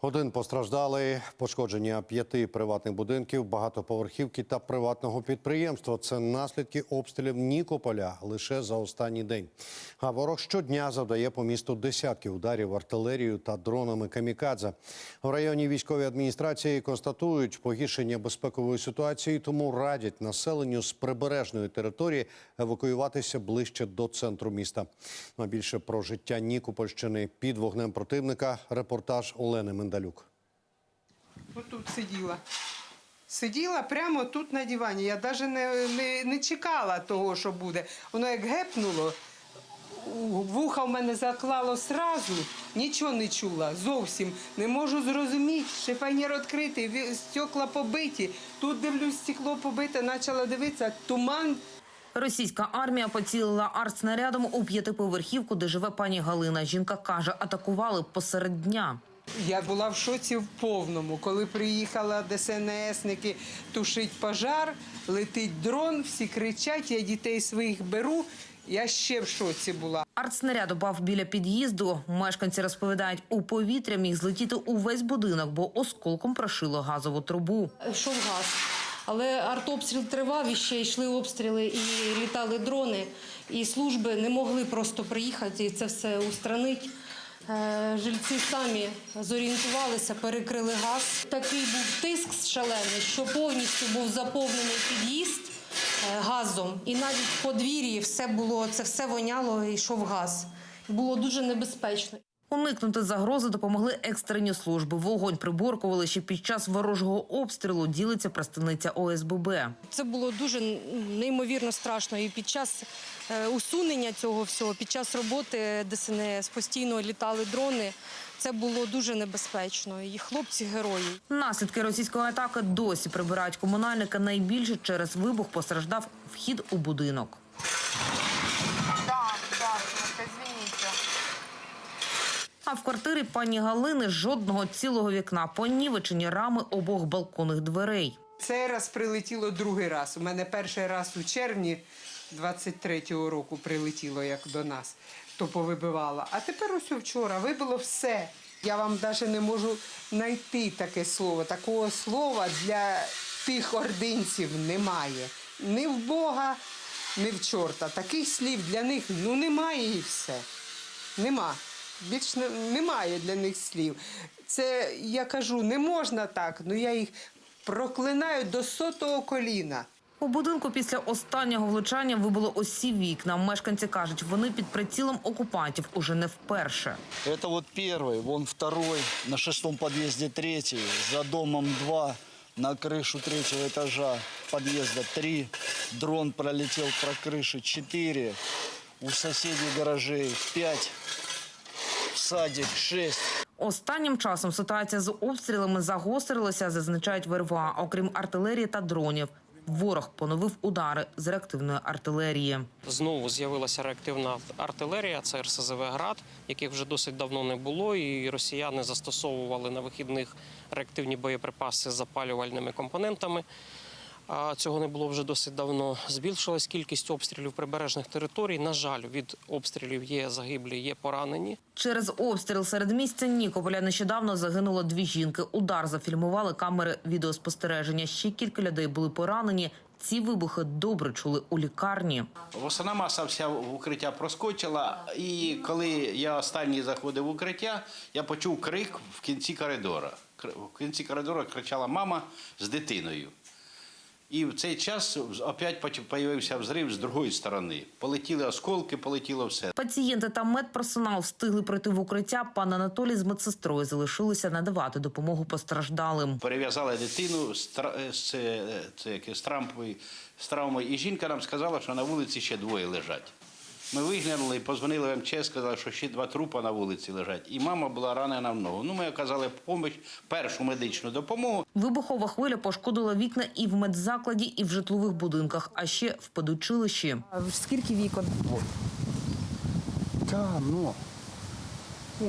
Один постраждалий, пошкодження п'яти приватних будинків, багатоповерхівки та приватного підприємства. Це наслідки обстрілів Нікополя лише за останній день. А ворог щодня завдає по місту десятки ударів артилерією та дронами камікадзе. В районі військової адміністрації констатують погіршення безпекової ситуації, тому радять населенню з прибережної території евакуюватися ближче до центру міста. А більше про життя Нікопольщини під вогнем противника. Репортаж Олени Мендалюк. Отут сиділа. Сиділа прямо тут на дивані. Я навіть не, не, не чекала того, що буде. Воно як гепнуло, вуха в мене заклало сразу, нічого не чула. Зовсім не можу зрозуміти. Шифонєр відкритий, ві- стекла побиті. Тут дивлюсь, стекло побите, почала дивитися, туман Російська армія поцілила артснарядом у п'ятиповерхівку, де живе пані Галина. Жінка каже, атакували посеред дня. Я була в шоці в повному. Коли приїхали ДСНСники тушить пожар, летить дрон, всі кричать, я дітей своїх беру. Я ще в шоці була. Артснаряд упав біля під'їзду. Мешканці розповідають, у повітря міг злетіти увесь будинок, бо осколком прошило газову трубу. йшов газ. Але артобстріл тривав, і ще йшли обстріли, і літали дрони, і служби не могли просто приїхати і це все устранити. Е, Жильці самі зорієнтувалися, перекрили газ. Такий був тиск шалений, що повністю був заповнений під'їзд е, газом, і навіть в подвір'ї все було, це все воняло, і йшов газ. Було дуже небезпечно. Уникнути загрози допомогли екстрені служби. Вогонь приборкували ще під час ворожого обстрілу. Ділиться представниця ОСББ. Це було дуже неймовірно страшно. І під час е, усунення цього всього, під час роботи ДСНС постійно літали дрони. Це було дуже небезпечно. І хлопці герої. Наслідки російської атаки досі прибирають комунальники. Найбільше через вибух постраждав вхід у будинок. А в квартирі пані Галини жодного цілого вікна, понівечені рами обох балконних дверей. Цей раз прилетіло другий раз. У мене перший раз у червні 23-го року прилетіло як до нас, то повибивало. А тепер ось вчора вибило все. Я вам навіть не можу знайти таке слово. Такого слова для тих ординців немає. Ні в Бога, ні в чорта. Таких слів для них ну немає і все. Нема Більш не- немає для них слів. Це я кажу, не можна так, ну я їх проклинаю до сотого коліна. У будинку після останнього влучання вибило усі вікна. Мешканці кажуть, вони під прицілом окупантів уже не вперше. Это вот первый, вон второй, на шестом подъезде третий, за домом два, на крышу третьего этажа подъезда три, дрон пролетел про крыши четыре, у соседей гаражей пять, в садик шесть. Останнім часом ситуація з обстрілами загострилася, зазначають в РВА. Окрім артилерії та дронів, ворог поновив удари з реактивної артилерії. Знову з'явилася реактивна артилерія, це РСЗВ «Град», яких вже досить давно не було, і росіяни застосовували на вихідних реактивні боєприпаси з запалювальними компонентами. А цього не було вже досить давно. Збільшилась кількість обстрілів прибережних територій. На жаль, від обстрілів є загиблі, є поранені. Через обстріл серед місця Нікополя нещодавно загинуло дві жінки. Удар зафільмували камери відеоспостереження. Ще кілька людей були поранені. Ці вибухи добре чули у лікарні. Основна маса вся в укриття проскочила, і коли я останній заходив в укриття, я почув крик в кінці коридора. Кр- В кінці коридора кричала мама з дитиною. І в цей час опять появився взрив з другої сторони. Полетіли осколки, полетіло все. Пацієнти та медперсонал встигли пройти в укриття. Пан Анатолій з медсестрою залишилися надавати допомогу постраждалим. Перев'язали дитину з, тра- з, це, це, з, травмою, з травмою, і жінка нам сказала, що на вулиці ще двоє лежать. Ми виглянули позвонили в МЧС, сказали, що ще два трупа на вулиці лежать. І мама була ранена в ногу. Ну, ми оказали поміч, першу медичну допомогу. Вибухова хвиля пошкодила вікна і в медзакладі, і в житлових будинках, а ще в педучилищі. Скільки вікон? Там, ну.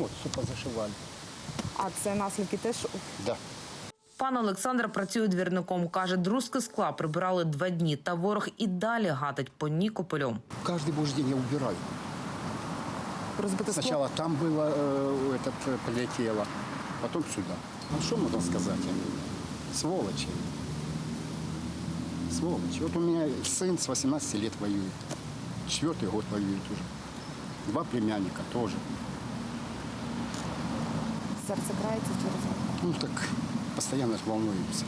От, все позашивали. А це наслідки теж Да. Пан Олександр працює двірником. Каже, друзки скла прибирали два дні, та ворог і далі гатить по Нікополю. Каждый божий день я убираю. розбите скло. Сначала там было, э, этот, э, полетело. потом сюда. Ну что можно сказать? Сволочи. Сволочи. Вот у меня сын с 18 лет воюет. Четвертый год воюет уже. Два племянника тоже. Серце крається через це. Ну так постоянно волнуемся.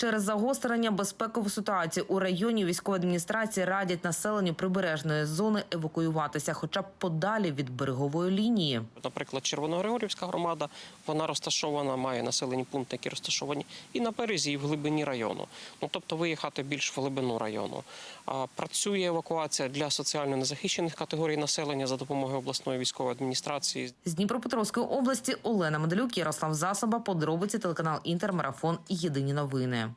Через загострення безпекової ситуації у районі військової адміністрації радять населенню прибережної зони евакуюватися, хоча б подалі від берегової лінії. Наприклад, Червоногригорівська громада вона розташована, має населені пункти, які розташовані і на березі, і в глибині району. Ну тобто виїхати більш в глибину району. А, Працює евакуація для соціально незахищених категорій населення за допомогою обласної військової адміністрації. З Дніпропетровської області Олена Медалюк, Ярослав Засоба, подробиці телеканал Інтермарафон. Єдині новини.